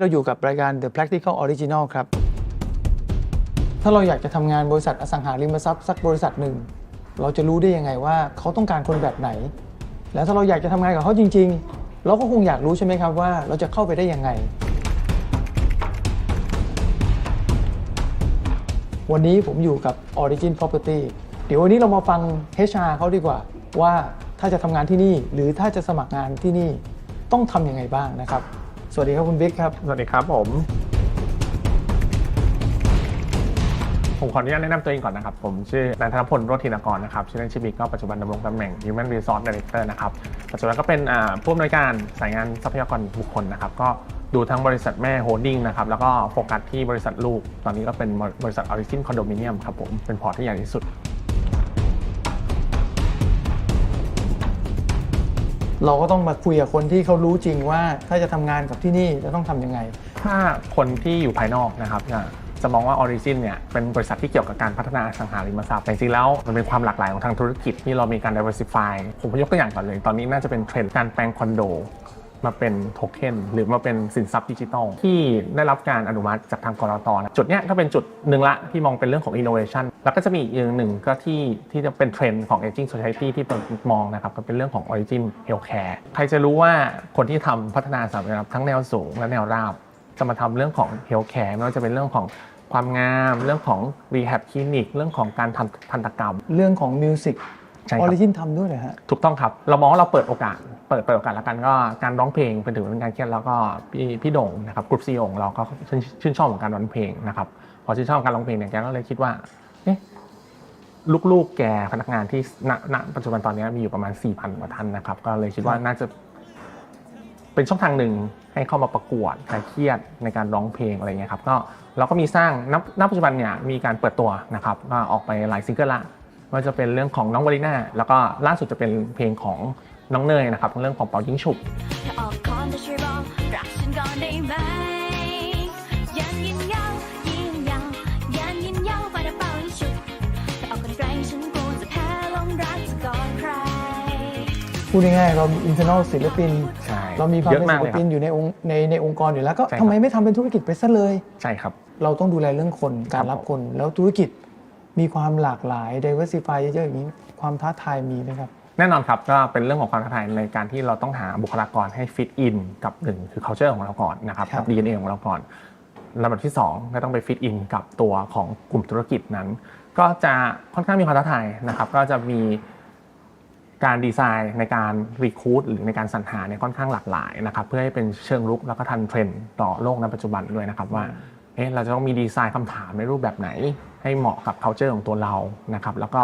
เราอยู่กับรายการ The Practical Original ครับ ถ้าเราอยากจะทำงานบริษัทอสังหาริมทรัพย์สักบริษัทหนึ่ง เราจะรู้ได้ยังไงว่าเขาต้องการคนแบบไหน แล้วถ้าเราอยากจะทำงานกับเขาจริง ๆ เราก็คงอยากรู้ใช่ไหมครับว่าเราจะเข้าไปได้ยังไง วันนี้ผมอยู่กับ Origin Property เดี๋ยววันนี้เรามาฟัง HR เขาดีกว่า ว่าถ้าจะทำงานที่นี่ หรือถ้าจะสมัครงานที่นี่ต้องทำยังไงบ้างนะครับ สวัสดีครับคุณบิ๊กครับ สวัสดีครับผม ผมขออนุญาตแนะนำตัวเองก่อนนะครับ ผมชื่อนายธนพลโรธินกรนะครับ ชื่อเล่นชื่อบิ๊กก็ปัจจุบันดำรงตำแหน่ง Human Resource Director นะครับ ปัจจุบันก็เป็นผู้อำนวยการสายงานทรัพยากรบุคคลนะครับ ก็ดูทั้งบริษัทแม่โฮลดิ้งนะครับ แล้วก็โฟกัสที่บริษัทลูก ตอนนี้ก็เป็นบริษัท Origin Condominium ครับผม เป็นพอร์ตที่ใหญ่ที่สุด เราก็ต้องมาคุยกับคนที่เขารู้จริงว่าถ้าจะทำงานกับที่นี่จะต้องทำยังไง ถ้าคนที่อยู่ภายนอกนะครับจะจะมองว่า Origin เนี่ยเป็นบริษัทที่เกี่ยวกับการพัฒนาอสังหาริมทรัพย์แต่จริงๆแล้วมันเป็นความหลากหลายของทางธุรกิจที่เรามีการ diversify ผมยกตัวอย่างก่อนเลย ตอนนี้น่าจะเป็นเทรนด์การแปลงคอนโด มาเป็นโทเค็นหรือมาเป็นสินทรัพย์ดิจิทัลที่ได้รับการอนุมัติจากทางกรตนะจุดเนี้ยก็เป็นจุดหนึ่งละที่มองเป็นเรื่องของ innovation แล้วก็จะมีอีกอย่างหนึ่งก็ที่ที่จะเป็นเทรนด์ของ aging society ที่ผมมองนะครับก็เป็นเรื่องของ origin healthcare ใครจะรู้ว่าคนที่ทำพัฒนาสามระดับทั้งแนวสูงและแนวราบ จะมาทำเรื่องของ healthcare ไม่ว่าจะเป็นเรื่องของความงาม เรื่องของ rehab clinic เรื่องของการทำทันตกรรม เรื่องของมิวสิกใช่อคอรับริจินทำด้วยเหรอฮะ ถูกต้องครับ เรามองว่าเราเปิดโอกาส เปิดเปิดโอกาสแล้วกันก็การร้องเพลงเป็นถือเป็นการเครียดแล้วก็พี่พี่โด่งนะครับกรุ๊ปซีของเราก็ชื่นชื่นชอบของการร้องเพลงนะครับพอชื่นชอบการร้องเพลงเนี่ยแกก็เลยคิดว่าเอ๊ะลูกๆแกพนักงานที่ณณปัจจุบันตอนนี้มีอยู่ประมาณ 4,000กว่าท่านนะครับ ก็เลยคิดว่าน่าจะเป็นช่องทางหนึ่งให้เข้ามาประกวดคลายเครียดในการร้องเพลงอะไรเงี้ยครับก็เราก็มีสร้างณณปัจจุบันเนี่ยมีการเปิดตัวนะครับก็ออกไปหลายซิงเกิลละไม่ว่าจะเป็นเรื่องของน้องวาลิน่าแล้วก็ล่าสุดจะเป็นเพลงของ น้องเนยนะครับเรื่องของเป่ายิงฉุบถ้าออกคอนจะช่วยบอกรักฉันก่อนได้ไหมยันยินยาวยินยาวยันยินยาวไปแต่เป่าให้ชุดถ้าออกกันไกลฉันกลัวจะแพ้ลงรักจะก่อนใครพูดง่ายๆเรามีอินเทอร์เนลศิลปิน ใช่เรามีความเยเป็นอะมากศิเลลยคปิรันบอยู่ในองค์ในในองค์กรอยู่แล้วก็ใช่ครับ ทำไมไม่ทำเป็นธุรกิจไปซะเลย ใช่ครับ เราต้องดูแลเรื่องคนการรับผมคนแล้วธุรกิจมีความหลากหลาย diversify เยอะๆอย่างนี้ความท้าทายมีไหมครับ แน่นอนครับก็เป็นเรื่องของความท้าทายในการที่เราต้องหาบุคลากรให้ฟิตอินกับหนึ่งคือ culture ของเราก่อนนะครับครับกับ DNA ของเราก่อนลำดับที่2ก็ต้องไปฟิตอินกับตัวของกลุ่มธุรกิจนั้น ก็จะค่อนข้างมีความท้าทายนะครับ ก็จะมีการดีไซน์ในการรีคูดหรือในการสรรหาเนี่ยค่อนข้างหลากหลายนะครับ เพื่อให้เป็นเชิงรุกแล้วก็ทันเทรนด์ต่อโลกในปัจจุบันด้วยนะครับว่าเอ๊ะเราจะต้องมีดีไซน์คำถามในรูปแบบไหน ให้เหมาะกับ culture ของตัวเรานะครับ แล้วก็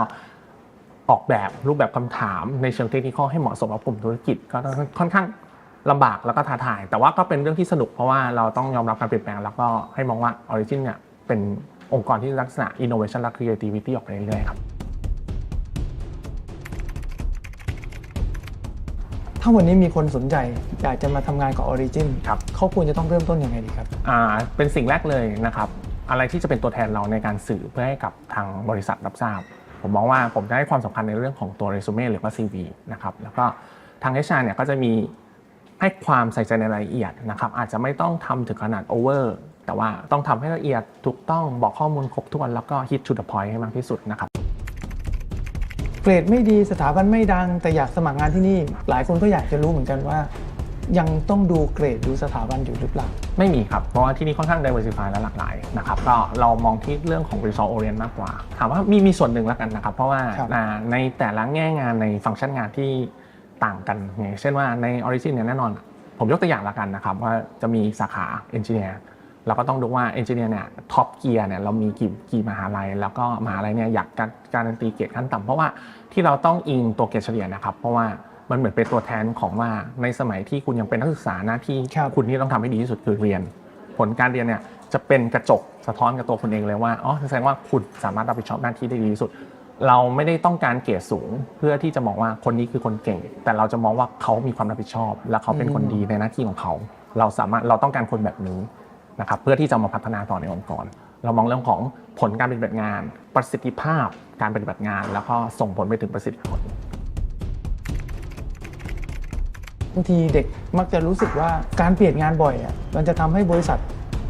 ออกแบบรูปแบบคำถามในเชิงเทคนิคให้เหมาะสมกับกลุ่มธุรกิจก็ค่อนข้างลำบากแล้วก็ท้าทาย แต่ว่าก็เป็นเรื่องที่สนุกเพราะว่าเราต้องยอมรับการเปลี่ยนแปลงแล้วก็ให้มองว่า Origin เนี่ยเป็นองค์กรที่ลักษณะ innovation และ creativity ออกไปเรื่อยๆครับ ถ้าวันนี้มีคนสนใจอยากจะมาทำงานกับ Origin ครับเขาควรจะต้องเริ่มต้นยังไงดีครับอ่าเป็นสิ่งแรกเลยนะครับ อะไรที่จะเป็นตัวแทนเราในการสื่อเพื่อให้กับทางบริษัทรับทราบ ผมมองว่าผมจะให้ความสำคัญในเรื่องของตัวเรซูเม่หรือว่า CV นะครับแล้วก็ทาง HR เนี่ยก็จะมีให้ความใส่ใจในรายละเอียดนะครับอาจจะไม่ต้องทำถึงขนาดโอเวอร์แต่ว่าต้องทำให้ละเอียดถูกต้องบอกข้อมูลครบถ้วน แล้วก็ hit to the point ให้มากที่สุดนะครับ เกรดไม่ดีสถาบันไม่ดัง แต่อยากสมัครงานที่นี่ หลายคนก็อยากจะรู้เหมือนกันว่า ยังต้องดูเกรดดูสถาบันอยู่หรือเปล่า ไม่มีครับ เพราะว่าที่นี่ค่อนข้าง diversify และหลากหลายนะครับก็เรามองที่เรื่องของ result orient มากกว่า ถามว่ามีมีส่วนหนึ่งแล้วกันนะครับ เพราะว่าครับอ่าในแต่ละแง่งานในฟังก์ชันงานที่ต่างกันอย่างเช่นว่าใน Origin เนี่ยแน่นอน ผมยกตัวอย่างละกันนะครับว่าจะมีสาขา Engineer เราก็ต้องดูว่า Engineer เนี่ยท็อปเกียร์เนี่ยเรามีกี่กี่มหาลัย แล้วก็มหาลัยเนี่ยอยากการการันตีเกรดขั้นต่ำเพราะว่าที่เราต้องอิงตัวเกรดเฉลี่ยนะครับ เพราะว่า มันเหมือนเป็นตัวแทนของว่าในสมัยที่คุณยังเป็นนักศึกษาหน้าที่ครับคุณที่ต้องทำให้ดีที่สุดคือเรียน ผลการเรียนเนี่ยจะเป็นกระจกสะท้อนกับตัวคุณเองเลยว่าอ๋อแสดงว่าคุณสามารถรับผิดชอบหน้าที่ได้ดีที่สุด เราไม่ได้ต้องการเกรดสูง เพื่อที่จะมองว่าคนนี้คือคนเก่ง แต่เราจะมองว่าเขามีความรับผิดชอบ และเขาเป็นคนดีในหน้าที่ของเขา เราสามารถเราต้องการคนแบบนี้นะครับเพื่อที่จะมาพัฒนาต่อในองค์กร เรามองเรื่องของผลการปฏิบัติงาน ประสิทธิภาพการปฏิบัติงาน แล้วก็ส่งผลไปถึงประสิทธิผล บางทีเด็กมักจะรู้สึกว่าการเปลี่ยนงานบ่อยอะมันจะทำให้บริษัท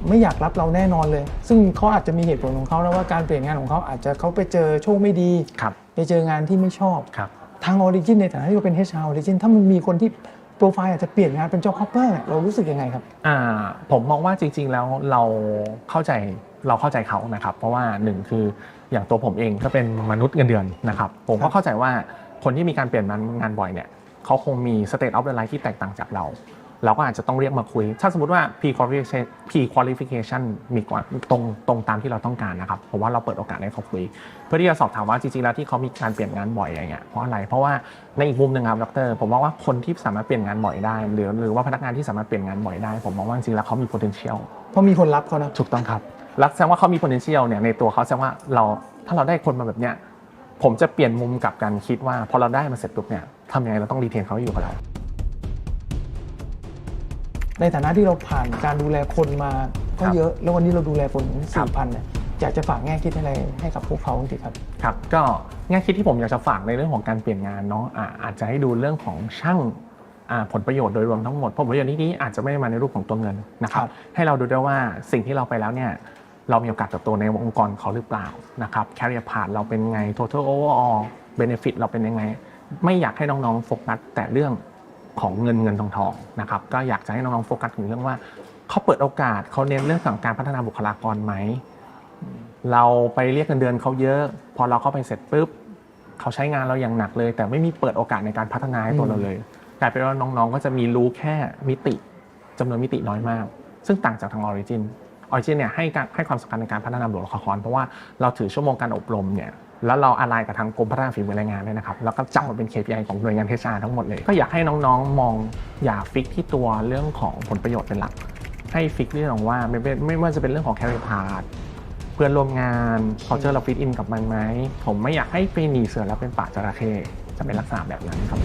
ไม่อยากรับเราแน่นอนเลย ซึ่งเขาอาจจะมีเหตุผลของเขานะว่าการเปลี่ยนงานของเขาอาจจะเขาไปเจอโชคไม่ดีครับไปเจองานที่ไม่ชอบครับทางออริจินในฐานะที่เราเป็น HR Origin ถ้ามันมีคนที่โปรไฟล์อาจจะเปลี่ยนงานเป็น job hopper เนี่ยเรารู้สึกยังไงครับอ่าผมมองว่าจริง ๆ แล้วเราเข้าใจเราเข้าใจเขานะครับ เพราะว่าหนึ่งคืออย่างตัวผมเองก็เป็นมนุษย์เงินเดือนนะครับ ผมครัก็บเข้าใจว่าคนที่มีการเปลี่ยนงานบ่อยเนี่ย เขาคงมี state of the life ที่แตกต่างจากเรา เราก็อาจจะต้องเรียกมาคุย ถ้าสมมติว่า P qualification P qualification มีกว่าตรงตรงตามที่เราต้องการนะครับผมว่าเราเปิดโอกาสให้เขาคุย เพื่อที่จะสอบถามว่าจริงๆแล้วที่เขามีการเปลี่ยนงานบ่อยอย่างเงี้ยเพราะอะไรเพราะว่าในอีกมุมหนึ่งครับดรผมมองว่าคนที่สามารถเปลี่ยนงานบ่อยได้ หรือหรือว่าพนักงานที่สามารถเปลี่ยนงานบ่อยได้ ผมมองว่าจริงๆแล้วเขามี potential เพราะมีคนรับเขานะถูกต้องครับแล้วแสดงว่าเขามี potential เนี่ยในตัวเขาแสดงว่าเราถ้าเราได้คนมาแบบเนี้ยผมจะเปลี่ยนมุมกลับกันคิดว่าพอเราได้มาเสร็จปุ๊บเนี่ย ทำยังไงเราต้องรีเทนเขาให้อยู่กับเรา ในฐานะที่เราผ่านการดูแลคนมาก็ครับ เยอะ แล้ววันนี้เราดูแลคนครัสี่บพันเนี่ยอยากจะฝากแง่คิดอะไรให้กับพวกเขาจริงๆครับ ครับก็แง่คิดที่ผมอยากจะฝากในเรื่องของการเปลี่ยนงานเนาะอ่าอาจจะให้ดูเรื่องของช่างอ่าผลประโยชน์โดยรวมทั้งหมดผลประโยชน์นี้อาจจะไม่ได้มาในรูปของตัวเงินนะครับครับให้เราดูด้วยว่าสิ่งที่เราไปแล้วเนี่ยเรามีโอกาสเติบโตในองค์กรเขาหรือเปล่านะครับ career path เราเป็นไง total overall benefit เราเป็นยังไง ไม่อยากให้น้องๆโฟกัสแต่เรื่องของเงินเงินทองทองนะครับก็อยากจะให้น้องๆโฟกัสถึงเรื่องว่าเขาเปิดโอกาสเขาเน้นเรื่องของการพัฒนาบุคลากรไหมเราไปเรียกเงินเดือนเขาเยอะ พอเราเข้าไปเสร็จปุ๊บเขาใช้งานเราอย่างหนักเลย แต่ไม่มีเปิดโอกาสในการพัฒนาให้ตัวอืมเราเลยกลายเป็นว่าน้องๆ ก็จะมีรู้แค่มิติจำนวนมิติน้อยมาก ซึ่งต่างจากทางออริจินออริจินเนี่ยให้การให้ความสำคัญในการพัฒนาบุคลากรเพราะว่าเราถือชั่วโมงการอบรมเนี่ย แล้วเราอะไรกับทางกรมพัฒนาฝีมือแรงงานด้วยนะครับ แล้วก็จับมาเป็น KPI ของหน่วยงานเทศาทั้งหมดเลย ก็อยากให้น้องๆ มองอย่าฟิกที่ตัวเรื่องของผลประโยชน์เป็นหลัก ให้ฟิกเรื่องของว่าไม่ไม่ไม่ว่าจะเป็นเรื่องของ career path เพื่อนร่วมงาน เขาเจอเราฟิตอินกับมันไหม ผมไม่อยากให้ไปหนีเสือแล้วเป็นป่าจระเข้จะเป็นลักษณะแบบนั้นครับ